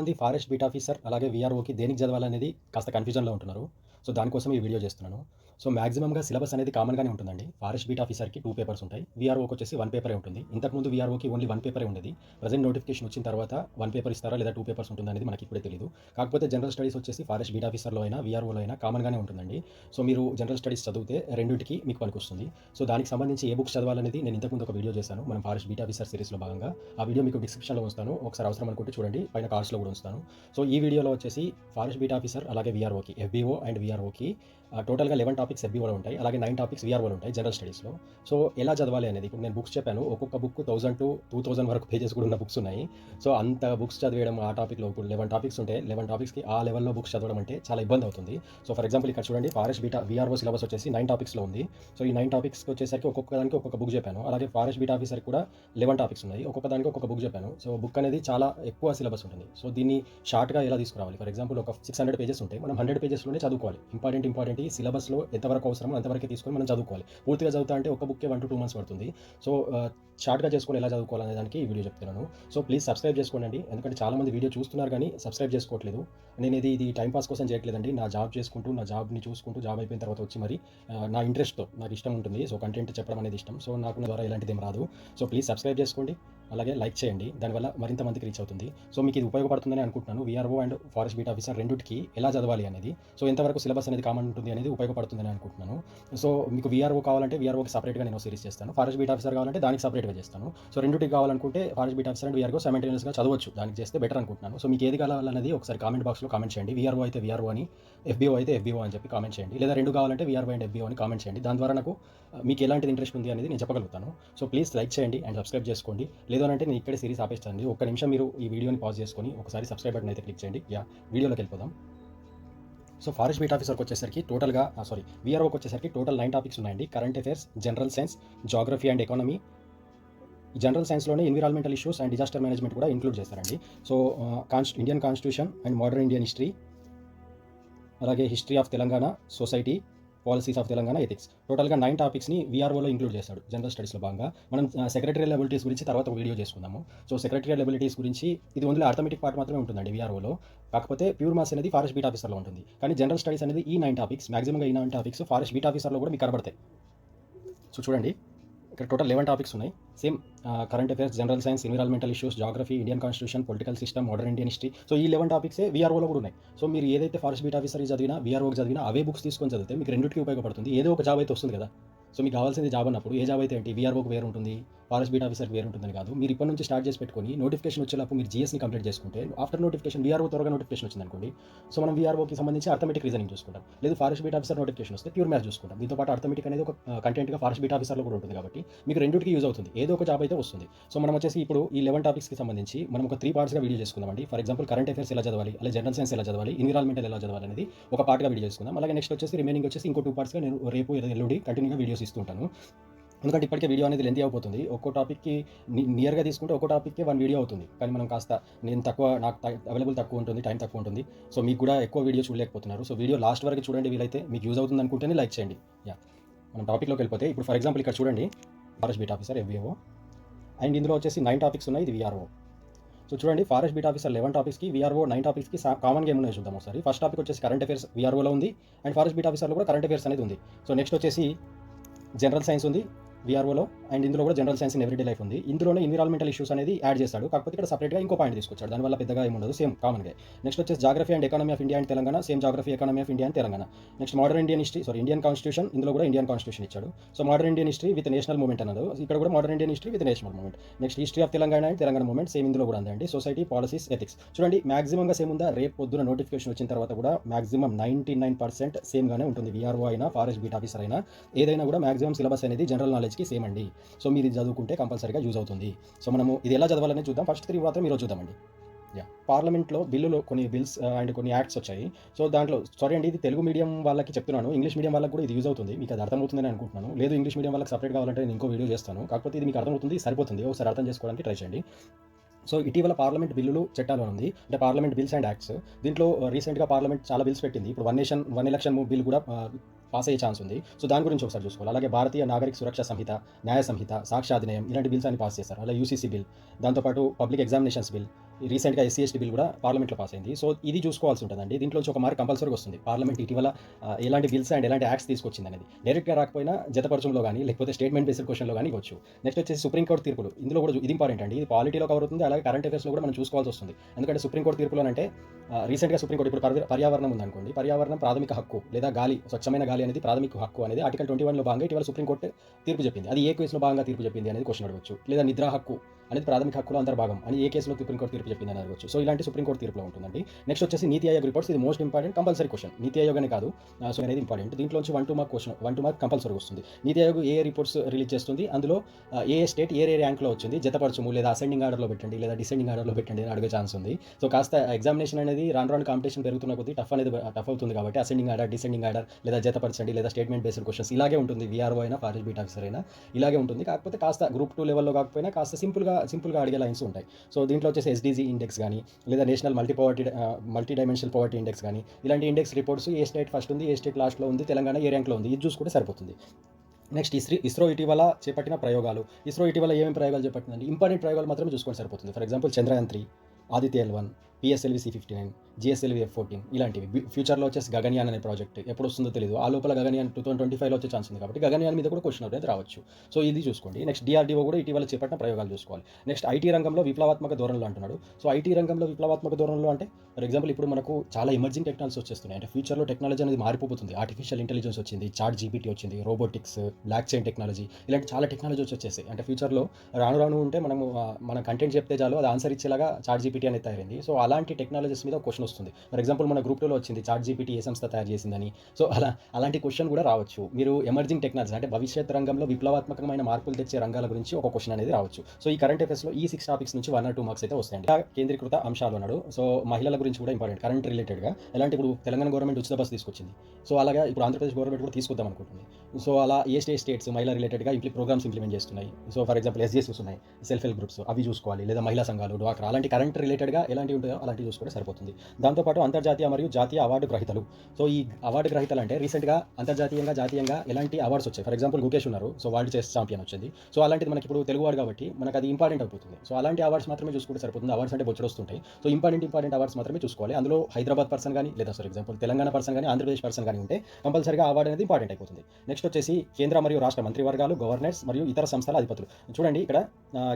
చాలామంది forest beat officer అలాగే వీఆర్ఓకి దేనికి చదవాలనేది కాస్త కన్ఫ్యూజన్లో ఉంటున్నారు. సో దానికోసం ఈ వీడియో చేస్తున్నాను. సో మాక్సిమంగా సిలబస్ అనేది కామన్గానే ఉంటుందండి. ఫారెస్ట్ బీట్ ఆఫీసర్కి టూ పేపర్స్ ఉంటాయి. వీఆర్ఓకి వచ్చేసి వన్ పేపరే ఉంటుంది. ఇంతకుముందు వీఆర్ఓకి ఓన్లీ వన్ పేపరే ఉండేది. ప్రజెంట్ నోటిఫికేషన్ వచ్చిన తర్వాత వన్ పేపర్ ఇస్తారా లేదా టూ పేపర్స్ ఉంటుంది అనేది మనకి ఇప్పుడే తెలియదు కాకపోతే జనరల్ స్టడీస్ వచ్చేసి ఫారెస్ట్ బీట్ ఆఫీసర్లో అయినా వీఆర్ఓలో అయినా కామన్గానే ఉంటుందండి. సో మీరు జనరల్ స్టడీస్ చదివితే రెండింటికి మీకు పనికొస్తుంది. సో దానికి సంబంధించి ఏ బుక్స్ చదవాలనేది నేను ఇంతకుముందు ఒక వీడియో చేశాను. మనం ఫారెస్ట్ బీట్ ఆఫీసర్ సిరీస్లో భాగంగా. ఆ వీడియో మీకు డిస్క్రిప్షన్లో ఉంచుతాను. ఒకసారి అవసరం అనుకుంటే చూడండి. పైన కార్డ్స్లో కూడా ఉంచుతాను. సో ఈ వీడియోలో వచ్చేసి ఫారెస్ట్ బీట్ ఆఫీసర్ అలాగే వీఆర్ఓకి ఎఫ్బీఓ అండ్ విఆర్ఓకి టోటల్గా లెవెన్ టాపిక్స్ ఎఫ్బీఓలో ఉంటాయి. అలాగే నైన్ టాపిక్స్ వీఆర్ఓలో ఉంటాయి జనరల్ స్టడీస్లో సో ఎలా చదవాలి అనేది ఇప్పుడు నేను బుక్స్ చెప్పాను ఒక్కొక్క book thousand to two thousand వరకు పేజెస్ కూడా ఉన్న బుక్స్ ఉన్నాయి. సో అంత బుక్స్ చదివేయడం ఆ టాపిక్లో ఇప్పుడు లెవెన్ టాపిక్స్ ఉంటే లెవెన్ టాపిక్స్కి ఆ లెవెల్లో బుక్స్ చదవడం అంటే చాలా ఇబ్బంది అవుతుంది. సో ఫర్ ఎగ్జాంపుల్ ఇక్కడ చూడండి ఫారెస్ట్ బీటా విఆర్ఓ సిలబస్ వచ్చేసి నైన్ టాపిక్స్లో ఉంది. సో ఈ నైన్ టాపిక్స్కి వచ్చేసరికి ఒక్కొక్క దానికి ఒక్కొక్క బుక్ చెప్పాను. అలాగే ఫారెస్ట్ బీట్ ఆఫీసర్ కూడా లెవెన్ టాపిక్స్ ఉన్నాయి. ఒక్కొక్క దానికి ఒక్కొక్క బుక్ చెప్పాను. సో బుక్ అనేది చాలా ఎక్కువ సిలబస్ ఉంటుంది. సో దీన్ని షార్ట్గా ఎలా తీసుకురావాలి? ఫర్ ఎగ్జాంపుల్ ఒక సిక్స్ హండ్రెడ్ పేజెస్ ఉంటాయి మనం హండ్రెడ్ పేజెస్లోనే చదువుకోవాలి. ఇంపార్టెంట్ ఇంపార్టెంట్ ఈ సిలబస్లో ఎంతవరకు అవసరమో అంతవరకు తీసుకొని మనం చదువుకోవాలి. పూర్తిగా చదువుతా అంటే ఒక బుక్కే వన్ టు టూ మంత్స్ పడుతుంది. సో షార్ట్గా చేసుకొని ఎలా చదువుకోవాలనే దానికి ఈ వీడియో చెప్తున్నాను. సో ప్లీజ్ సబ్స్క్రైబ్ చేసుకోండి ఎందుకంటే చాలామంది వీడియో చూస్తున్నారు కానీ సబ్స్క్రైబ్ చేసుకోవట్లేదు. నేను ఇది ఇది టైం పాస్ కోసం చేయట్లేదండి. నా జాబ్ చేసుకుంటూ నా జాబ్ని చూసుకుంటూ జాబ్ అయిపోయిన తర్వాత వచ్చి మరి నా ఇంట్రెస్ట్తో నాకు ఇష్టం ఉంటుంది. సో కంటెంట్ చెప్పడం అనేది ఇష్టం. సో నాకు ద్వారా ఇలాంటిది ఏం రాదు. సో ప్లీజ్ సబ్స్క్రైబ్ చేసుకోండి. అలాగే లైక్ చేయండి. దానివల్ల మరింత మందికి రీచ్ అవుతుంది. సో మీకు ఇది ఉపయోగపడుతుందని అనుకుంటున్నాను. VRO and forest beat officer రెండింటికి ఎలా చదవాలి అనేది. సో ఎంతవరకు సిలబస్ అనేది కామన్ ఉంటుంది అనేది ఉపయోగపడుతుందని అనుకుంటున్నాను. సో మీకు వీఆర్ఓ కావాలంటే వీఆర్ఓకి సపరేట్గా నేను సిరీస్ చేస్తాను. ఫారెస్ట్ బీట్ ఆఫీసర్ కావాలంటే దానికి సపరేట్గా చేస్తాను. సో రెండింటికి కావాలనుకుంటే forest beat officer and VRO సెమెంటేనియస్గా చదవచ్చు. దానికి చేస్తే బెటర్ అనుకుంటున్నాను. సో మీకు ఏది కావాలన్నది ఒకసారి కామెంట్ బాక్స్లో కామెంట్ చేయండి. వీఆర్ఓ అయితే వీఆర్ఓ అని ఎఫ్బీఓ అయితే ఎఫ్బీఓ అని చెప్పి కామెంట్ చేయండి. లేదా రెండు కావాలంటే వీఆర్ఓ అండ్ ఎఫ్బీఓ అని కామెంట్ చేయండి. దాని ద్వారా నాకు మీకు ఎలాంటిది ఇంట్రెస్ట్ ఉంది అనేది నేను చెప్పగలుగుతాను. సో ప్లీజ్ లైక్ చేయండి అండ్ సబ్స్క్రైబ్ చేసుకోండి. లేదు అని అంటే నేను ఇక్కడే సిరీస్ ఆపేస్తాను ఒక్క నిమిషం మీరు ఈ వీడియోని పాజ్ చేసుకొని ఒకసారి సబ్స్క్రైబ్ బటన్ అయితే క్లిక్ చేయండి. యా వీడియోలోకి వెళ్ళిపోదాం. సో ఫారెస్ట్ బీట్ ఆఫీసర్కి వచ్చేసరికి టోటల్గా సారీ వీఆర్ఓకి వచ్చేసరికి టోటల్ నైన్ టాపిక్స్ ఉన్నాయండి. Current affairs general science geography and economy general సైన్స్లోనే environmental issues and disaster management కూడా ఇంక్లూడ్ చేస్తారండి. So cons Indian constitution and modern Indian history అలాగే history of Telangana society policies of Telangana ethics టోటల్గా nine టాపిక్స్ని వీఆర్ఓలో include చేస్తాడు general స్టడీస్లో భాగంగా. మనం సెక్రటరియల్ అబిలిటీస్ గురించి తర్వాత ఒక వీడియో చేసుకుందాము. సో సెక్రటరియల్ అబిలిటీస్ గురించి ఇది ఓన్లీ ఆర్థమెటిక్ పార్ట్ మాత్రమే ఉంటుందండి వీఆర్ఓలో కాకపోతే ప్యూర్ మాస్ అనేది ఫారెస్ట్ బీట్ ఆఫీసర్లో ఉంటుంది. కానీ జనరల్ స్టడీస్ అనేది ఈ నైన్ టాపిక్స్ మాక్సిమంగా ఈ నైన్ టాపిక్స్ ఫారెస్ట్ బీట్ ఆఫీసర్లో కూడా మీకు కనబడతాయి. సో చూడండి. ఇక్కడ టోటల్ లెవెన్ టాపిక్స్ ఉన్నాయి. Same current affairs general science environmental issues geography Indian constitution political system modern Indian history so ఈ లెవెన్ టాపిక్సే వీఆర్ఓలో కూడా ఉన్నాయి. సో మీరు ఏదైతే ఫారెస్ట్ బీట్ ఆఫీసర్ చదివినా వీఆర్ఓకి చదివినా అవే బుక్స్ తీసుకొని చదివితే మీకు రెండింటికి ఉపయోగపడుతుంది. ఏదో ఒక జాబ్ అయితే వస్తుంది కదా. సో మీకు కావాల్సింది జాబ్ అన్నప్పుడు ఏ జాబ్ అయితే ఏంటి? వీఆర్ఓకి వేరు ఉంటుంది ఫారెస్ట్ బీట్ ఆఫీసర్కి వేరు ఉంటుందని కాదు. మీరు ఇప్పటి నుంచి స్టార్ట్ చేసి పెట్టుకొని నోటిఫికేషన్ వచ్చేటప్పుడు మీరు జీఎస్ని కంప్లీట్ చేసుకుంటే ఆఫ్టర్ నోటిఫికేషన్ వీఆర్ఓ త్వరగా నోటిఫికేషన్ వచ్చింది అనుకోండి సో మనం వీఆర్ఓకి సంబంధించి అర్థమెటిక్ రీజనింగ్ చూసుకుంటాం. లేదు ఫారెస్ట్ బీట్ ఆఫీసర్ నోటిఫికేషన్ వస్తే ప్యూర్ మ్యాచ్ చూసుకుంటాం. దీంతో పాటు అర్థమెటిక్ అనేది ఒక కంటెంట్గా ఫారెస్ట్ బీట్ ఆఫీసర్లో కూడా ఉంటుంది కాబట్టి మీకు రెండింటికి యూజ్ అవుతుంది. ఏదో ఒక జాబ్ అయితే వస్తుంది. సో మనం వచ్చేసి ఇప్పుడు ఈ లెవెన్ టాపిక్స్కి సంబంధించి మనం ఒక త్రీ పార్ట్స్గా వీడియో చేసుకుందామండి. ఫర్ ఎగ్జాంపుల్ కరెంట్ అఫేర్స్ ఎలా చదవాలి? అలాగే జనరల్ సైన్స్ ఎలా చదవాలి? ఎన్విరాన్మెంటల్ ఎలా చదవాలి? అనేది ఒక పార్ట్గా వీడియో చేసుకుందాం. అలాగే నెక్స్ట్ వచ్చేసి రిమైనింగ్ వచ్చేసి ఇంకో టూ పార్ట్స్గా నేను రేపు ఎల్లుండి కంటిన్యూగా వీడియోస్ ఇస్తుంటాను ఎందుకంటే ఇప్పటికే వీడియో అనేది లెంతీ అయిపోతుంది. ఒక్కో టాపిక్కి నియర్గా తీసుకుంటే ఒక్కో టాపిక్కి వన్ వీడియో అవుతుంది. కానీ మనం కాస్త నేను తక్కువ నాకు అవైలబుల్ తక్కువ ఉంటుంది టైం తక్కువ ఉంటుంది. సో మీకు కూడా ఎక్కువ వీడియో చూడలేకపోతున్నారు. సో వీడియో లాస్ట్ వరకు చూడండి వీలైతే మీకు యూజ్ అవుతుంది అనుకుంటేనే లైక్ చేయండి. యా మనం టాపిక్లోకి వెళ్ళిపోతే ఇప్పుడు ఫర్ ఎగ్జాంపుల్ ఇక్కడ చూడండి. ఫారెస్ట్ బీట్ ఆఫీసర్ ఎవ్వీఓ అండ్ ఇందులో వచ్చేసి నైన్ టాపిక్స్ ఉన్నాయి ఇది విఆర్ఓ సో చూడండి ఫారెస్ట్ బీట్ ఆఫీసర్ లెవెన్ టాపిక్స్కి వీఆర్ఓ నైన్ టాపిక్స్కి కామన్ గేమ్ ఉన్నాయి చూద్దాం ఒకసారి. ఫస్ట్ టాపిక్ వచ్చేసి కరెంట్ అఫేర్స్ వీఆర్ఓలో ఉంది. అండ్ ఫారెస్ట్ బీట్ ఆఫీసర్లో కూడా కరెంట్ అఫేర్స్ అనేది ఉంది. సో నెక్స్ట్ వచ్చేసి జనరల్ సైన్స్ ఉంది. విఆర్ఓలో అండ్ ఇందులో కూడా general science in everyday life ఉంది. ఇందులోనే ఎన్విరాన్మెంటల్ ఇష్యూస్ అనేది యాడ్ చేస్తాడు. కాకపోతే ఇక్కడ సపరేట్గా ఇంకో పాయింట్ తీసుకొచ్చాడు. దానివల్ల పెద్దగా ఏమి ఉండదు. సేమ్ కామన్గా నెక్స్ట్ వచ్చేసి geography and economy of India and Telangana same geography economy of India and Telangana next modern Indian history sorry Indian constitution ఇందులో కూడా ఇండియన్ కాన్స్టిట్యూషన్ ఇచ్చాడు. So modern Indian history with national movement అన్నారు ఇక్కడ కూడా modern Indian history with national movement next history of Telangana and Telangana movement same ఇందులో కూడా ఉందండి society policies ethics చూడండి మాక్సిమంగా సేమ్ ఉందా? రేపు పొద్దున నోటిఫికేషన్ వచ్చిన తర్వాత కూడా మాక్సిమం నైంటీ నైన్ పర్సెంట్ సేమ్గానే ఉంటుంది. విఆర్ఓ అయినా ఫారెస్ట్ బీట్ ఆఫీసర్ అయినా ఏదైనా కూడా మాక్సిమం సిలబస్ అనేది జనరల్ కాలేజ్కి సేమ్ అండి. సో మీరు ఇది చదువుకుంటే కంపల్సరీగా యూజ్ అవుతుంది. సో మనము ఇది ఎలా చదవాలనే చూద్దాం. ఫస్ట్ త్రీ మాత్రం ఈరోజు చూద్దామండి. యా పార్లమెంట్లో బిల్లులు కొన్ని బిల్స్ అండ్ uh, కొన్ని యాక్ట్స్ వచ్చాయి. సో దాంట్లో సారీ అండి ఇది తెలుగు మీడియం వాళ్ళకి చెప్తున్నాను. ఇంగ్లీష్ మీడియం వాళ్ళకి కూడా ఇది యూజ్ అవుతుంది. మీకు అది అర్థమవుతుందని అనుకుంటున్నాను. లేదు ఇంగ్లీష్ మీడియం వాళ్ళకి సపరేట్ కావాలంటే నేను ఇంకో వీడియో చేస్తాను. కాకపోతే ఇది మీకు అర్థమవుతుంది సరిపోతుంది. ఒకసారి అర్థం చేసుకోవడానికి ట్రై చేయండి. సో ఇటీవల పార్లమెంట్ బిల్లులు చట్టాలు ఉంది. అంటే పార్లమెంట్ బిల్స్ అండ్ యాక్ట్స్ దీంట్లో uh, రీసెంట్గా పార్లమెంట్ చాలా బిల్స్ పెట్టింది. ఇప్పుడు one nation one election bill కూడా uh, పాస్ అయ్యే ఛాన్స్ ఉంది. సో దాని గురించి ఒకసారి చూసుకోవాలి. అలాగే భారతీయ నాగరిక సురక్ష సంహిత న్యాయ సంహిత సాక్ష్యాధినయం ఇలాంటి బిల్స్ అని పాస్ చేస్తారు. అలా యూసీసీ బిల్ దాంతోపాటు పబ్లిక్ ఎగ్జామినేషన్స్ బిల్ రీసెంట్గా ఎస్సీ ఎస్టీ బిల్ కూడా పార్లమెంట్లో పాస్ అయింది. సో ఇది చూసుకోవాల్సి ఉంటుందండి. దీంట్లో ఒక మార్క్ కంపల్సరీగా వస్తుంది. పార్లమెంట్ ఇటీవల ఎలాంటి బిల్స్ అండ్ ఎలాంటి యాక్ట్స్ తీసుకొచ్చింది అనేది. డైరెక్ట్గా రాకపోయినా జతపరచంలో కానీ లేకపోతే స్టేట్మెంట్ బేస్డ్ క్వశ్చన్లో కానీ ఇవ్వచ్చు. నెక్స్ట్ వచ్చేసి సుప్రీంకోర్టు తీర్పులు. ఇందులో కూడా ఇది ఇంపార్టెంట్ అండి. ఇది పాలిటీలో కవర్ అవుతుంది. అలాగే కరెంట్ అఫేర్స్లో కూడా మనం చూసుకోవాల్సి వస్తుంది. ఎందుకంటే సుప్రీంకోర్టు తీర్పులు అంటే రీసెంట్గా సుప్రీంకోర్టు ఇప్పుడు పర్యావరణం ఉందనుకోండి. పర్యావరణం ప్రాథమిక హక్కు లేదా గాలి స్వచ్ఛమైన గాలి అనేది ప్రాథమిక హక్కు అనేది ఆర్టికల్ ట్వంటీ వన్లో భాగంగా ఇటీవల సుప్రీంకోర్టు తీర్పు చెప్పింది. అది ఏ కేసులో భాగంగా తీర్పు చెప్పింది అనేది క్వశ్చన్ అడగవచ్చు లేదా నిద్రా హక్కు అనేది ప్రాథమిక హక్కులో అంతర్భాగం అని ఏ కేసులో సుప్రీంకోర్టు తీర్పు చెప్పింది అని అడగవచ్చు సో ఇలాంటి సుప్రీంకోర్టు తీర్పులో ఉంటుందండి. నెక్స్ట్ వచ్చేసి నీతి ఆయోగ్ రిపోర్ట్స్ ఇది most important compulsory question. NITI Aayog కాదు సో అనేది ఇంపార్టెంట్. దీంట్లోంచి one two mark question one two mark compulsory వస్తుంది. నీతి ఆయోగ్ ఏ రిపోర్ట్స్ రిలీజ్ చేస్తుంది? అందులో ఏ ఏ స్టేట్ ఏ ఏ ర్యాంక్లో వచ్చింది? జతపరచుము లేదా అసెండింగ్ ఆర్డర్లో పెట్టండి లేదా డిసెండింగ్ ఆర్డర్లో పెట్టండి అని అడిగే ఛాన్స్ ఉంది. సో కాస్త ఎగ్జామినేషన్ అనేది రాను రాను కాంపిటీషన్ పెరుగుతున్న కొద్దీ టఫ్ అనేది టఫ్ అవుతుంది కాబట్టి అసెండింగ్ ఆర్డర్ డిసెండింగ్ ఆర్డర్ లేదా జతపరచండి లేదా స్టేట్మెంట్ బేస్డ్ క్వశ్చన్స్ ఇలాగే ఉంటుంది. విఆర్ఓ అయినా ఫారెస్ట్ బీట్ ఆఫీసర్ అయినా ఇలాగే ఉంటుంది. కాకపోతే కాస్త గ్రూప్ టూ లెవెల్లో కాకపోయినా కాస్త సింపుల్గా సింపుల్గా అడిగే లైన్స్ ఉంటాయి. సో దీంట్లో వచ్చేసి ఎస్డీజీ ఇండెక్స్ కానీ లేదా national multi poverty multi dimensional poverty index కానీ ఇలాంటి ఇండెక్స్ రిపోర్ట్స్ ఏ స్టేట్ ఫస్ట్ ఉంది ఏ స్టేట్ లాస్ట్లో ఉంది తెలంగాణ ఏ ర్యాంక్లో ఉంది ఇది చూసుకుంటే సరిపోతుంది. నెక్స్ట్ ఇస్రో ఇస్రో ఇటీవల చేపట్టిన ప్రయోగాలు ఇస్రో ఇటీవల ఏమేమి ప్రయోగాలు చేపట్టిందండి ఇంపార్టెంట్ ప్రయోగాలు మాత్రమే చూసుకుంటే సరిపోతుంది. For example Chandrayaan three Aditya L one PSLV C fifty nine GSLV F fourteen ఇలాంటివి. ఫ్యూచర్లో వచ్చేసి గగన్యాన్ అనే ప్రాజెక్ట్ ఎప్పుడు వస్తుందో తెలియదు ఆ లోపల గగన్యాన్ టూ థౌసండ్ ట్వంటీ ఫైవ్లో వచ్చే ఛాన్స్ ఉంది కాబట్టి గగన్యాన్ మీద కూడా క్వశ్చన్ అనేది రావచ్చు. సో ఇది చూసుకోండి. నెక్స్ట్ డిఆర్డీఓ కూడా ఇటీవల చేపట్టిన ప్రయోగాలు చూసుకోవాలి. నెక్స్ట్ ఐటీ రంగంలో విప్లవాత్మక ధోరణులు అంటున్నాడు. సో ఐటీ రంగంలో విప్లవాత్మక ధోరణులు అంటే ఫర్ ఎగ్జాంపుల్ ఇప్పుడు మనకు చాలా ఎమర్జింగ్ టెక్నాలజీ వచ్చేస్తున్నాయి. అంటే ఫ్యూచర్లో టెక్నాలజీ అనేది మారిపోతుంది ఆర్టిఫిషియల్ ఇంటెలిజెన్స్ వచ్చింది చాట్ జీబీటీ వచ్చింది రోబోటిక్స్ బ్లాక్ చైన్ టెక్నాలజీ ఇలాంటి చాలా టెక్నాలజీ వచ్చి వచ్చేసాయి. అంటే ఫ్యూచర్లో రాను రాను ఉంటే మనము మన కంటెంట్ చెప్తే చాలు అది ఆన్సర్ ఇచ్చేలాగా చాట్ జీపీటీ అనేది తయారైంది. సో అలాంటి టెక్నాలజీస్ మీద క్వశ్చన్ వస్తుంది. ఫర్ ఎగ్జాంపుల్ మన గ్రూప్ టూలో వచ్చింది చాట్ జీపీటీ ఏ సంస్థ తయారు చేసిందని. సో అలా అలాంటి క్వశ్చన్ కూడా రావచ్చు. మీరు ఎమర్జింగ్ టెక్నాలజీ అంటే భవిష్యత్ రంగంలో విప్లవాత్మకమైన మార్పులు తెచ్చే రంగాల గురించి ఒక క్వశ్చన్ అనేది రావచ్చు. సో ఈ కరెంట్ అఫేర్స్లో ఈ సిక్స్ టాపిక్స్ నుంచి వన్ ఆర్ టూ మార్క్స్ అయితే వస్తాయండి. కేంద్రీకృత అంశాలు అన్నాడు. సో మహిళల గురించి కూడా ఇంపార్టెంట్ కరెంట్ రిలేటెడ్గా ఎలాంటి ఇప్పుడు తెలంగాణ గవర్నమెంట్ ఉచిత బస్సు తీసుకొచ్చింది. సో అలాగే ఇప్పుడు ఆంధ్రప్రదేశ్ గవర్నమెంట్ కూడా తీసుకొద్దాం అనుకుంటుంది. సో అలా ఏ స్టేట్ స్టేట్స్ మహిళా రిలేటెడ్గా ఇంప్లీ ప్రోగ్రామ్స్ ఇంప్లిమెంట్ చేస్తున్నాయి. సో ఫర్ ఎగ్జాంపుల్ ఎస్జిఎస్ ఉన్నాయి. సెల్ఫ్ హెల్ప్ గ్రూప్స్ అవి చూసుకోవాలి. లేదా మహిళా సంఘాలు డ్వాక్రా. అలాంటి కరెంట్ రిలేటెడ్గా ఎలాంటి ఉంటాయో అలాంటివి చూసుకుంటే సరిపోతుంది. దాంతోపాటు అంతర్జాతీయ మరియు జాతీయ అవార్డు గ్రహీతలు. సో ఈ అవార్డు గ్రహీతలు అంటే రీసెంట్గా అంతర్జాతీయంగా జాతీయంగా ఎలాంటి అవార్డ్స్ వచ్చాయి? ఫర్ ఎగ్జాంపుల్ గుకేష్ ఉన్నారు. సో వరల్డ్ చెస్ ఛాంపియన్ వచ్చింది. సో అలాంటిది మనకి ఇప్పుడు తెలుగువాడు కాబట్టి మనకు అది ఇంపార్టెంట్ అయిపోతుంది. సో అలాంటి అవార్డ్స్ మాత్రమే చూసుకుంటే సరిపోతుంది. అవార్డ్స్ అంటే బొచ్చడు వస్తుంటాయి. సో ఇంపార్టెంట్ ఇంపార్టెంట్ అవార్డ్స్ మాత్రమే చూసుకోవాలి. అందులో హైదరాబాద్ పర్సన్ కానీ లేదా ఫర్ ఎగ్జాంపుల్ తెలంగాణ పర్సన్ కానీ ఆంధ్రప్రదేశ్ పర్సన్ కానీ ఉంటే కంపల్సరీగా అవార్డు అనేది ఇంపార్టెంట్ అయిపోతుంది. నెక్స్ట్ వచ్చేసి కేంద్ర మరియు రాష్ట్ర మంత్రివర్గాలు గవర్నర్స్ మరియు ఇతర సంస్థల అధిపతులు. చూడండి ఇక్కడ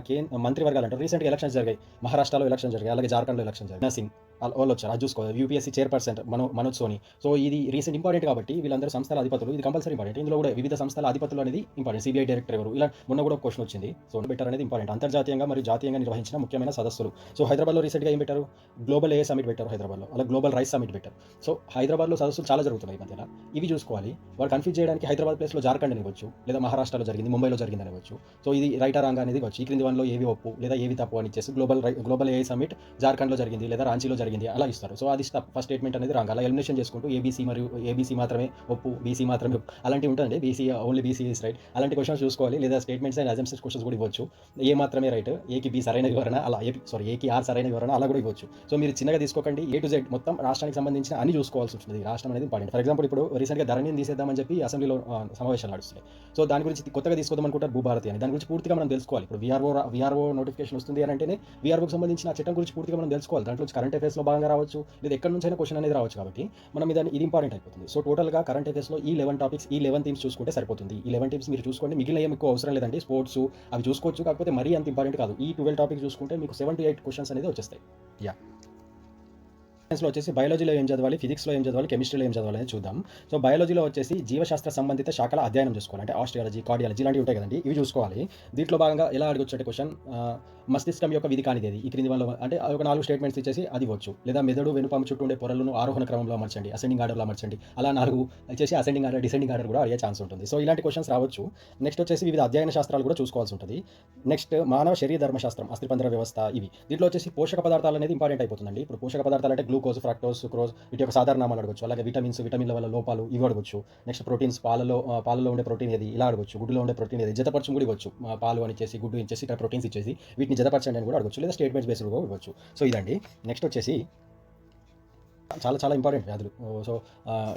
కేంద్ర మంత్రివర్గాలు అంటే రీసెంట్గా ఎలక్షన్స్ జరిగాయి. మహారాష్ట్రలో ఎలక్షన్ జరిగాయి. అలాగే జార్ఖండ్లో ఎలక్షన్ జరిగాయి నర్సింగ్ వాళ్ళ- వాళ్ళు వచ్చారు. అది చూసుకోవాలి యూపీఎస్సీ చైర్పర్సన్ మనో మనోజ్ సోని. సో ఇది రీసెంట్ ఇంపార్టెంట్ కాబట్టి వీళ్ళందరూ సంస్థల అధిపతులు. ఇది కంపల్సరీ ఇంపార్టెంట్ ఇందులో కూడా వివిధ సంస్థల అధిపతులు అనేది ఇంపార్టెంట్ సిబిఐ డైరెక్టర్ ఎవరు? ఇలా మొన్న కూడా క్వశ్చన్ వచ్చింది. సో బెటర్ అనేది ఇంపార్టెంట్ అంతర్జాతీయంగా మరియు జాతీయంగా నిర్వహించిన ముఖ్యమైన సదస్సులు. సో హైదరాబాద్లో రీసెంట్గా ఏం పెట్టారు? గ్లోబల్ ఏ సమిట్ పెట్టారు హైదరాబాద్లో. అలా గ్లోబల్ రైస్ సమిట్ పెట్టారు. సో హైదరాబాద్లో సదస్సులు చాలా జరుగుతున్నాయి ఈ మధ్యన. ఇవి చూసుకోవాలి. వాళ్ళు కన్ఫ్యూజ్ చేయడానికి హైదరాబాద్ ప్లేస్లో జార్ఖండ్ అనివచ్చు లేదా మహారాష్ట్రలో జరిగింది ముంబైలో జరిగింది అనివచ్చు సో ఇది రైటర్ రాంగ్ అనేది వచ్చి ఈ క్రింది వన్లో ఏవి ఒప్పు లేదా ఏవి తప్పు అని ఇచ్చేసి గ్లోబల్ గ్లోబల్ ఏ సమిట్ జార్ఖండ్లో జరిగింది. లేదా రాంచీలో జరిగింది అలా ఇస్తారు. సో అది ఫస్ట్ స్టేట్మెంట్ అనేది రాంగ్. అలా ఎలిమినేషన్ చేసుకుంటూ ఏబీసీ మరియు ఏబీసీ మాత్రమే ఒప్పు బీసీ మాత్రమే అలాంటివి ఉంటుంది BC only BC is right అలాంటి క్వశ్చన్స్ చూసుకోవాలి. లేదా స్టేట్మెంట్స్ అండ్ అజంప్షన్స్ క్వశ్చన్స్ కూడా ఇవ్వచ్చు. ఏ మాత్రమే రైట్ ఏకి బి సరైన వివరణ అలా ఏ సారీ ఏకి ఆర్ సరైన వివరణ అలా కూడా ఇవ్వచ్చు. సో మీరు చిన్నగా తీసుకోకండి. ఏ టు జెడ్ మొత్తం రాష్ట్రానికి సంబంధించిన అన్ని చూసుకోవాల్సి ఉంటుంది రాష్ట్రం అనేది ఇంపార్టెంట్. ఫర్ ఎగ్జాంపుల్ ఇప్పుడు రీసెంట్గా ధరణిని తీసేద్దామని చెప్పి అసెంబ్లీలో సమావేశాలు నడుస్తున్నాయి. సో దాని గురించి కొత్తగా తీసుకుందాం అనుకుంటారు భూభారతి అని. దాని గురించి పూర్తిగా మనం తెలుసుకోవాలి. ఇప్పుడు విఆర్ఓ విఆర్ఓ నోటిఫికేషన్ వస్తుంది అని అంటేనే విఆర్ఓకి సంబంధించిన చట్టం గురించి పూర్తిగా మనం తెలుసుకోవాలి. దాంట్లో కరెంట్ అఫేర్స్లో భాగంగా రావచ్చు లేదా ఎక్కడి నుంచైనా క్వశ్చన్ అనేది రావచ్చు కాబట్టి మనం ఇది ఇది ఇంపార్టెంట్ అయిపోతుంది. సో టోటల్గా కరెంట్ అఫేర్స్లో ఈ లెవెన్ టాపిక్స్ ఈ లెవెన్ థీమ్స్ చూసుకుంటే సరిపోతుంది. ఈ లెవెన్ టీమ్స్ మీరు చూసుకోండి. మిగిలిన ఏం ఎక్కువ అవసరం లేదండి. స్పోర్ట్స్ అవి చూసుకోవచ్చు. కాకపోతే మరీ అంత ఇంపార్టెంట్ కాదు. ఈ ట్వెల్వ్ టాపిక్ చూసుకుంటే మీకు సెవెన్ టు ఎయిట్ క్వశ్చన్స్ అనేది వచ్చేస్తాయి. యా సైన్స్లో వచ్చేసి బయాలజీలో ఏం చదవాలి ఫిజిక్స్లో ఏం చదవాలి కెమిస్ట్రీలో ఏం చదవాలి అని చూద్దాం. సో బయాలజీలో వచ్చేసి జీవశాస్త్ర సంబంధిత శాఖల అధ్యయనం చూసుకోవాలి. అంటే ఆస్ట్రియాలజీ కార్డియాలజీ ఇలాంటివి ఉంటాయి కదండి ఇవి చూసుకోవాలి. దీంట్లో భాగంగా ఎలా అడగొచ్చు అంటే క్వశ్చన్ మస్తిష్కం యొక్క విధి కానిది అది ఈ క్రింది వల్ల అంటే ఒక నాలుగు స్టేట్మెంట్స్ ఇచ్చేసి అది వచ్చు లేదా మెదడు వెనుపాము చుట్టూ ఉండే పొరలను ఆరోహణ క్రమంలో అమర్చండి అసెండింగ్ ఆర్డర్లో అమర్చండి. అలా నాలుగు వచ్చేసి అసెండింగ్ ఆర్డర్ డిసెండింగ్ ఆర్డర్ కూడా అయ్యే ఛాన్స్ ఉంటుంది. సో ఇలాంటి క్వశ్చన్స్ రావచ్చు. నెక్స్ట్ వచ్చేసి వివిధ అధ్యయన శాస్త్రాలు కూడా చూసుకోవాల్సి ఉంటుంది. నెక్స్ట్ మానవ శరీర ధర్మశాస్త్రం అస్థిపంద్ర వ్యవస్థ ఇవి. దీంట్లో వచ్చేసి పోషక పదార్థాలు అనేది ఇంపార్టెంట్ అయిపోతుందండి. ఇప్పుడు పోషక పదార్థాలు అంటే గ్లూకోజ్ ఫ్రాక్టోస్ సుక్రోజ్ వీటి యొక్క సాధారణ నామాలు అడగచ్చు. అలాగే విటమిన్స్ విటమిన్ల వల్ల లోపాలు ఇవి అడగచ్చు. నెక్స్ట్ ప్రోటీన్స్ పాలలో పాలలో ఉండే ప్రోటీన్ ఏది? ఇలా అడగచ్చు. గుడ్డులో ఉండే ప్రోటీన్ ఏది? జతపరచం కూడా ఇవ్వచ్చు. పాలు అని చేసి గుడ్డు ఇచ్చేసి ఇక్కడ ప్రోటీన్స్ ఇచ్చేసి వీటిని జతపరచండి అని కూడా అడగచ్చు. లేదా స్టేట్మెంట్స్ బేస్డ్ కూడా ఇవ్వచ్చు. సో ఇదండి. నెక్స్ట్ వచ్చేసి చాలా చాలా ఇంపార్టెంట్ వ్యాధులు. సో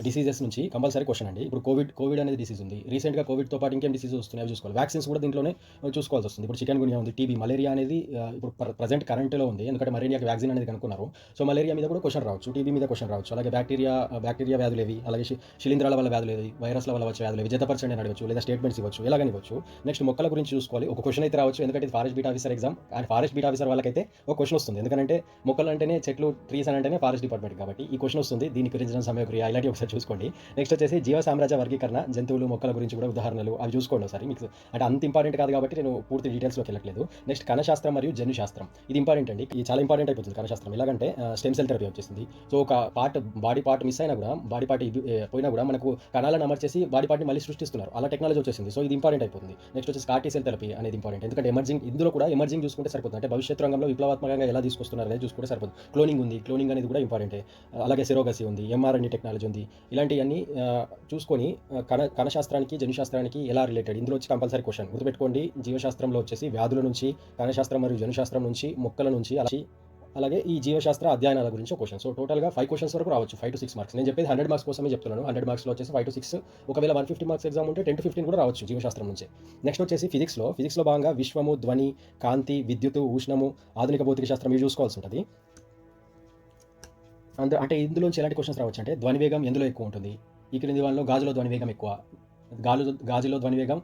డిసీజెస్ నుంచి కంపల్సరీ క్వశ్చన్ అండి. ఇప్పుడు కోవిడ్ కోవిడ్ అనేది డిసీజ్ ఉంది. రీసెంట్గా కోవిడ్తో పాటు ఇంకేం డిసీజ్ వస్తున్నాయి అవి చూసుకోవాలి. వ్యాక్సిన్స్ కూడా దీంట్లోనే చూసుకోవాల్సి వస్తుంది. ఇప్పుడు చికెన్ గునియా ఉంది టీబీ మలేరియా అనేది ఇప్పుడు ప్రజెంట్ కరెంట్లో ఉంది. ఎందుకంటే మలేరియాకి వ్యాక్సిన్ అనేది కనుక్కున్నారు. సో మలేరియా మీద కూడా క్వశ్చన్ రావచ్చు. టీబీ మీద క్వశ్చన్ రావచ్చు. అలాగే బ్యాక్టీరియా బ్యాక్టీరియా వ్యాధులు ఏవి? అలాగే శి- శిలీంధ్రాల వల్ల వ్యాధులు ఏవి? వైరస్ల వల్ల వచ్చే వ్యాధులు ఏవి? జతపరచండి అని అడగచ్చు. లేదా స్టేట్మెంట్స్ ఇవ్వచ్చు. ఎలాగని ఇవ్వచ్చు. నెక్స్ట్ మొక్కల గురించి చూసుకోవాలి. ఒక క్వశ్చన్ అయితే రావచ్చు. ఎందుకంటే ఇది forest beat officer exam and forest beat officer వాళ్ళకైతే ఒక క్వశ్చన్ వస్తుంది. ఎందుకంటే మొక్కలు అంటేనే చెట్లు ట్రీస్ అని అంటేనే ఫారెస్ట్ డిపార్ట్మెంట్ కాబట్టి ఈ క్వశ్చన్ వస్తుంది. దీని గురించిన సమయక్రియ ఇలాంటి ఒకసారి చూసుకోండి. నెక్స్ట్ వచ్చేసి జీవ సామ్రాజ్య వర్గీకరణ జంతువులు మొక్కల గురించి కూడా ఉదాహరణలు అవి చూసుకోండి ఒకసారి. మీకు అంటే అంత ఇంపార్టెంట్ కాదు కాబట్టి నేను పూర్తి డీటెయిల్స్లోకి వెళ్ళట్లేదు. నెక్స్ట్ కణశాస్త్రం మరియు జన్యు శాస్త్రం ఇది ఇంపార్టెంట్ అండి. ఇది చాలా ఇంపార్టెంట్ అయిపోతుంది కణశాస్త్రం. ఎలాగంటే స్టెమ్ సెల్ థెరపీ వచ్చేసింది. సో ఒక పార్ట్ బాడీ పార్ట్ మిస్ అయినా కూడా బాడీ పార్ట్ పోయినా కూడా మనకు కణాలను అమర్చేసి బాడీ పార్ట్ని మళ్ళీ సృష్టిస్తున్నారు. అలా టెక్నాలజీ వచ్చేసింది. సో ఇది ఇంపార్టెంట్ అయిపోతుంది. నెక్స్ట్ వచ్చేసి కార్టీ సెల్ థెరపీ అనేది ఇంపార్టెంట్ ఎందుకంటే ఎమర్జింగ్ ఇందులో కూడా ఎమర్జింగ్ చూసుకుంటే సరిపోతుంది. అంటే భవిష్యత్ రంగంలో విప్లవాత్మకంగా ఎలా తీసుకొస్తున్నారు అనేది చూసుకుంటే సరిపోతుంది క్లోనింగ్ ఉంది. క్లోనింగ్ అనేది కూడా ఇంపార్టెంటే అలాగే సిరోగసి ఉంది ఎంఆర్ఎన్ఏ టెక్నాలజీ ఉంది. ఇలాంటివన్నీ చూసుకొని కణ కణశాస్త్రానికి జనుశాస్త్రానికి ఎలా రిలేటెడ్ ఇందులో వచ్చి కంపల్సరీ క్వశ్చన్ గుర్తుపెట్టుకోండి జీవశాస్త్రంలో వచ్చేసి వ్యాధుల నుంచి కణశాస్త్రం మరియు జనుశాస్త్రం నుంచి మొక్కల నుంచి అలాగే అలాగే ఈ జీవశాస్త్ర అధ్యయనాల గురించి క్వశ్చన్ సో టోటల్గా ఫైవ్ క్వశ్చన్స్ వరకు రావచ్చు ఫైవ్ టు సిక్స్ మార్క్స్ నేను చెప్పేది హండ్రెడ్ మార్క్స్ కోసమే చెప్తున్నాను. హండ్రెడ్ మార్క్స్లో వచ్చేసి ఫైవ్ టు సిక్స్ ఒకవేళ వన్ ఫిఫ్టీ మార్క్స్ ఎగ్జామ్ ఉంటే టెన్ టు ఫిఫ్టీన్ కూడా రావచ్చు జీవశాస్త్రం నుంచి. నెక్స్ట్ వచ్చేసి ఫిజిక్స్లో ఫిజిక్స్లో భాగంగా విశ్వము ధ్వని కాంతి విద్యుత్ ఉష్ణము ఆధునిక భౌతిక శాస్త్రం ఇవి చూసుకోవాల్సి ఉంటుంది. అందు అంటే ఇందులోంచి ఎలాంటి క్వశ్చన్స్ రావచ్చు అంటే ధ్వని వేగం ఎందులో ఎక్కువ ఉంటుంది? ఈ క్రింది వాళ్ళలో గాజులో ధ్వనివేగం ఎక్కువ. గాజు గాజులో ధ్వని వేగం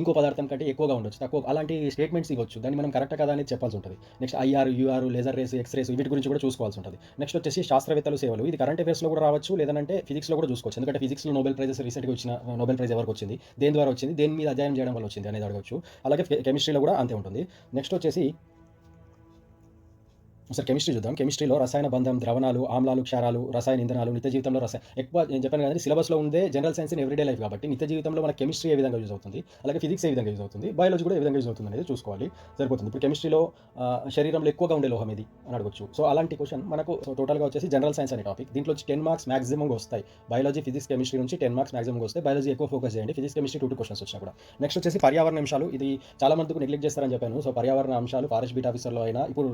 ఇంకో పదార్థం కంటే ఎక్కువగా ఉండొచ్చు. తక్కువ అలాంటి స్టేట్మెంట్స్ ఇవ్వచ్చు. దాన్ని మనం కరెక్ట్ కదా అనేది చెప్పాల్సి ఉంటుంది. Next IR UR laser rays X rays వీటి గురించి కూడా చూసుకోవాల్సి ఉంటుంది. నెక్స్ట్ వచ్చేసి శాస్త్రవేత్తలు సేవలు. ఇది కరెంట్ అఫేర్స్లో కూడా రావచ్చు లేదంటే ఫిజిక్స్లో కూడా చూసుకోవచ్చు. ఎందుకంటే ఫిజిక్స్లో నోబెల్ ప్రైజెస్ రీసెంట్గా వచ్చిన నోబెల్ ప్రైజ్ ఎవరికి వచ్చింది? దేని ద్వారా వచ్చింది? దేని మీద అధ్యయనం చేయడం వల్ల వచ్చింది అనేది అడగవచ్చు అలాగే కెమిస్ట్రీలో కూడా అంతే ఉంటుంది. నెక్స్ట్ వచ్చేసి సార్ కెమిస్ట్రీ చూద్దాం. కెమిస్ట్రీలో రసాయన బంధం ద్రవణాలు ఆమ్లాలు క్షారాలు రసాయన ఇంధనాలు నిత్య జీవితంలో రసాయన ఎక్కువ నేను చెప్పాను కానీ సిలబస్లో ఉండే general science in everyday life కాబట్టి నిత్య జీవితంలో మన కెమిస్ట్రీ ఏ విధంగా యూజ్ అవుతుంది అలాగే ఫిజిక్స్ ఏ విధంగా యూజ్ అవుతుంది బయాలజీ కూడా ఏ విధంగా యూజ్ అవుతుంది అనేది చూసుకోవాలి సరిపోతుంది. ఇప్పుడు కెమిస్ట్రీలో శరీరంలో ఎక్కువగా ఉండే లోహం ఇది అని అడగొచ్చు. సో అలాంటి క్వశ్చన్ మనకు టోటల్గా వచ్చేసి జనరల్ సైన్స్ అనే టాపిక్. దీంట్లో టెన్ మార్క్స్ మాక్సిమంగా వస్తాయి. బయాలజీ ఫిజిక్స్ కెమిస్ట్రీ నుంచి టెన్ మార్క్స్ మాక్సిమంగా వస్తాయి. బయాలజీ ఎక్కువ ఫోకస్ చేయండి. ఫిజిక్స్ కెమిస్ట్రీ టూ క్వశ్చన్స్ వచ్చినా కూడా. నెక్స్ట్ వచ్చేసి పర్యావరణ అంశాలు. ఇది చాలా మందికి నెగ్లెక్ట్ చేస్తారని చెప్పాను. సో పర్యావరణ అంశాలు ఫారెస్ట్ బీట్ ఆఫీసర్లో అయినా ఇప్పుడు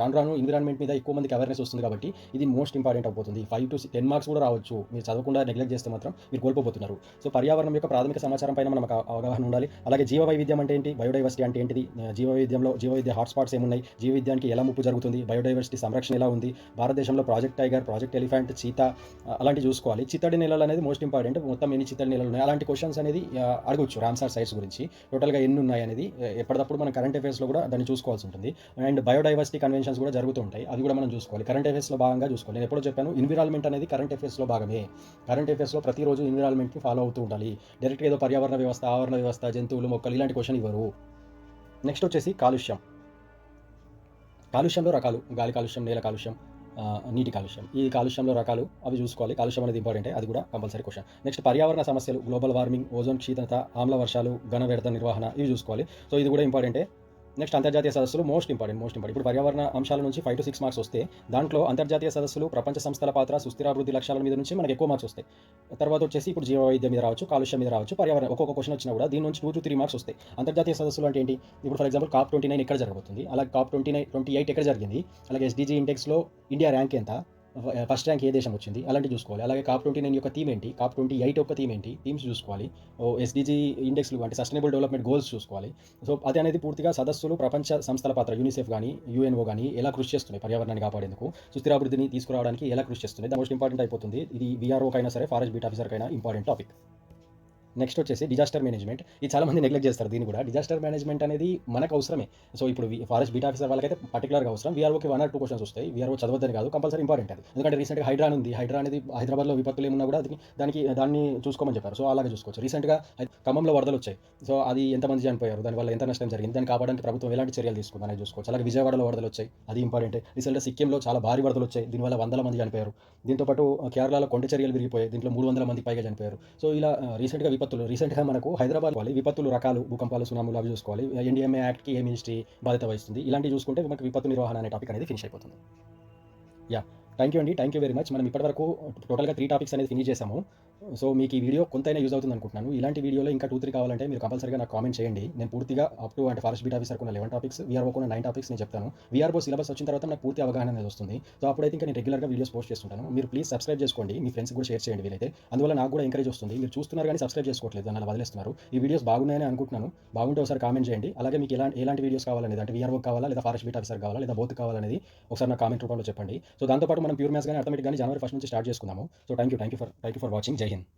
రాను రాను ఎన్విరాన్మెంట్ మీద ఎక్కువ మందికి అవేర్నెస్ వస్తుంది కాబట్టి ఇది మోస్ట్ ఇంపార్టెంట్ అయిపోతుంది. ఫైవ్ టు టెన్ మార్క్స్ కూడా రావచ్చు. మీరు చదవకుండా నెగ్లెక్ట్ చేస్తే మాత్రం మీరు కోల్పోతున్నారు సో పర్యావరణం యొక్క ప్రాథమిక సమాచారం పైన మనకు అవగాహన ఉండాలి. అలాగే జీవ వైవిధ్యం అంటే ఏంటి? బయోడైవర్సిటీ అంటే ఏంటిది? జీవ వైవిధ్యంలో జీవ వైవిధ్య హాట్స్పాట్స్ ఏమున్నాయి? జీవ విద్యానికి ఎలా ముప్పు జరుగుతుంది? బయోడైవర్సిటీ సంరక్షణ ఎలా ఉంది? భారతదేశంలో project tiger project elephant cheetah అలాంటి అలాంటివి చూసుకోవాలి. చిత్తడి నెలలు అనేది మోస్ట్ ఇంపార్టెంట్ మొత్తం ఎన్ని చిత్తడి నెలలు ఉన్నాయి? అలాంటి క్వశ్చన్స్ అనేది ఆ, అడగొచ్చు రామ్సార్ సైట్స్ గురించి. టోటల్గా ఎన్ని ఉన్నాయి అనేది ఎప్పటికప్పుడు మనం కరెంట్ అఫేర్స్లో కూడా దాన్ని చూసుకోవాల్సి ఉంటుంది. అండ్ బయోడైవర్సిటీ కన్వెన్షన్స్ కూడా జరుగుతూ ఉంటాయి. అది కూడా మనం చూసుకోవాలి. కరెంట్ అఫేర్స్లో భాగంగా చూసుకోవాలి. నేను ఎప్పుడో చెప్పాను ఎన్విరాన్మెంట్ అనేది కరెంట్ అఫేర్స్లో భాగమే. కరెంట్ అఫేర్స్లో ప్రతిరోజు ఎన్విరాన్మెంట్ని ఫాలో అవుతూ ఉండాలి. డైరెక్ట్గా ఏదో పర్యావరణ వ్యవస్థ ఆవరణ వ్యవస్థ జంతువులు మొక్కలు ఇలాంటి క్వశ్చన్ ఇవ్వరు. నెక్స్ట్ వచ్చేసి కాలుష్యం. కాలుష్యంలో రకాలు గాలి కాలుష్యం నేల కాలుష్యం నీటి కాలుష్యం. ఈ కాలుష్యంలో రకాలు అవి చూసుకోవాలి. కాలుష్యం అనేది ఇంపార్టెంట్ అది కూడా కంపల్సరీ క్వశ్చన్ నెక్స్ట్ పర్యావరణ సమస్యలు గ్లోబల్ వార్మింగ్ ఓజోన్ క్షీణత ఆమ్ల వర్షాలు ఘన వ్యర్థ నిర్వహణ ఇవి చూసుకోవాలి. సో ఇది కూడా ఇంపార్టెంటే నెక్స్ట్ అంతర్జాతీయ సదస్సులు మోస్ట్ ఇంపార్టెంట్ మోస్ట్ ఇంపార్టెంట్. ఇప్పుడు పర్యావరణ అంశాల నుంచి ఫైవ్ టు సిక్స్ మార్క్స్ వస్తే దాంట్లో అంతర్జాతీయ సదస్సులు ప్రపంచ సంస్థల పాత్ర సుస్థిరాభివృద్ధి లక్ష్యాల మీద నుంచి మనకి ఎక్కువ మార్క్స్ వస్తాయి. తర్వాత వచ్చేసి ఇప్పుడు జీవ వైద్యం మీద రావచ్చు కాలుష్యం మీద రావచ్చు పర్యావరణ ఒక్కొక్క క్వశ్చన్ వచ్చినా కూడా దీని నుంచి టూ టు త్రీ మార్క్స్ వస్తాయి. అంతర్జాతీయ సదస్సులు అంటే ఏంటి? ఇప్పుడు for example COP twenty nine ఎక్కడ జరగబోతుంది? అలాగే COP twenty nine twenty eight ఎక్కడ జరిగింది? అలాగే ఎస్డీజీ ఇండెక్స్లో ఇండియా ర్యాంక్ ఎంత? ఫస్ట్ ర్యాంక్ ఏ దేశం వచ్చింది? అలాంటి చూసుకోవాలి. అలాగే కాప్ ట్వంటీ నైన్ యొక్క థీమ్ ఏంటి? కాప్ ట్వంటీ ఎయిట్ యొక్క థీమ్ ఏంటి? థీమ్స్ చూసుకోవాలి. ఓ ఎస్డీజీ ఇండెక్స్లు అంటే సస్టైనబుల్ డెవలప్మెంట్ గోల్స్ చూసుకోవాలి. సో అది అనేది పూర్తిగా సదస్సులు ప్రపంచ సంస్థల పాత్ర యూనిసెఫ్ కానీ యూఎన్ఓ కానీ ఎలా కృషి చేస్తున్నాయి పర్యావరణాన్ని కాపాడేందుకు? సుస్థిరాభివృద్ధిని తీసుకురావడానికి ఎలా కృషి చేస్తున్నాయి? మోస్ట్ ఇంపార్టెంట్ అయిపోతుంది. ఇది వీఆర్ఓకైనా సరే ఫారెస్ట్ బీట్ ఆఫీసర్కైనా ఇంపార్టెంట్ టాపిక్ నెక్స్ట్ వచ్చేసి డిజాస్టర్ మేనేజ్మెంట్ ఇది చాలా మంది నెగ్లెక్ట్ చేస్తారు దీన్ని కూడా. డిజాస్టర్ మేనేజ్మెంట్ అనేది మనకు అవసరమే. సో ఇప్పుడు ఫారెస్ట్ బీట్ ఆఫీసర్ వాళ్ళకైతే పర్టికులర్గా అవసరం. వీఆర్ఓకి వన్ ఆర్ టూ క్వశ్చన్స్ వస్తాయి. వీఆర్ఓ చదవద్దని కాదు కంపల్సరీ ఇంపార్టెంట్ అది. ఎందుకంటే రీసెంట్గా హైడ్రా ఉంది. హైడ్రా అనేది హైదరాబాద్లో విపత్తులు ఏమున్నా కూడా దానికి దాన్ని చూసుకోమని చెప్పారు. సో అలాగే చూసుకోవచ్చు. రీసెంట్గా ఖమ్మంలో వరదలు వచ్చాయి. సో అది ఎంతమంది చనిపోయారు? దానివల్ల ఎంత నష్టం జరిగింది? దాన్ని కాపాడడానికి ప్రభుత్వం ఎలాంటి చర్యలు తీసుకుందని చూసుకోవచ్చు. అలాగే విజయవాడలో వరదలు వచ్చాయి. అది ఇంపార్టెంట్ రీసెంట్గా సిక్కింలో చాలా భారీ వరదలు వచ్చాయి. దీనివల్ల వందల మంది చనిపోయారు. దీంతోపాటు కేరళలో కొండ చర్యలు విరిగిపోయాయి. దీంట్లో మూడు వందల మంది పైగా చనిపోయారు. సో ఇలా రీసెంట్గా విపత్తు విపత్తులు. రీసెంట్గా మనకు హైదరాబాద్ వాళ్ళు విపత్తులు రకాలు భూకంపాలు సునాములు అవి చూసుకోవాలి. ఎన్డీఎంఏ యాక్ట్కి ఏ మినిస్ట్రీ బాధ్యత వహిస్తుంది? ఇలాంటివి చూసుకుంటే మనకు విపత్తు నిర్వహణ అనే టాపిక్ అనేది ఫినిష్ అయిపోతుంది. యా థ్యాంక్ యూ అండి. థ్యాంక్ యూ వెరీ మచ్ మనం ఇప్పటివరకు టోటల్గా త్రీ టాపిక్స్ అనేది ఫినిష్ చేసాము సో మీకు ఈ వీడియో కొంతైనా యూజ్ అవుతుంది అనుకుంటున్నాను. ఇలాంటి వీడియోలో ఇంకా టూ త్రీ కావాలంటే మీరు కంపల్సరీగా నాకు కామెంట్ చేయండి. నేను పూర్తిగా అప్ టు అంటే ఫారెస్ట్ బీట్ ఆఫీసర్ కొన్ని లెవెన్ టాపిక్స్ వీఆర్ఓ కొన్ని నైన్ టాపిక్స్ నేను చెప్తాను. వీఆర్ఓ సిలబస్ వచ్చిన తర్వాత నాకు పూర్తి అవగాహన అనేది వస్తుంది. సో అప్పుడైతే ఇంకా నేను రెగ్యులర్గా వీడియోస్ పోస్ట్ చేస్తుంటాను. మీరు ప్లీజ్ సబ్స్క్రైబ్ చేసుకోండి. మీ ఫ్రెండ్స్ కూడా షేర్ చేయండి వీలైతే. అందువల్ల నాకు కూడా ఎంకరేజ్ వస్తుంది. మీరు చూస్తున్నారు కానీ సబ్స్క్రైబ్ చేసుకోవట్లేదు. దాన్ని అలా వదిలేస్తున్నారు. ఈ వీడియోస్ బాగున్నాయని అనుకుంటున్నాను. బాగుంటే ఒకసారి కామెంట్ చేయండి. అలాగే మీకు ఎలాంటి ఎలాంటి వీడియోస్ కావాలనేది అంటే వీఆర్ఓ కావాలా లేదా ఫారెస్ట్ బీట్ ఆఫీసర్ కావాలా లేదా బోత్ కావాలనేది ఒకసారి నా కామెంట్ రూపంలో చెప్పండి. సో దాంతోపాటు మనం ప్యూర్ మ్యాథ్స్ కానీ అర్థమెటిక్ కానీ జనవరి ఫస్ట్ నుంచి స్టార్ట్ చేసుకున్నాము so thank you thank you for thank you for watching జై Pärchen.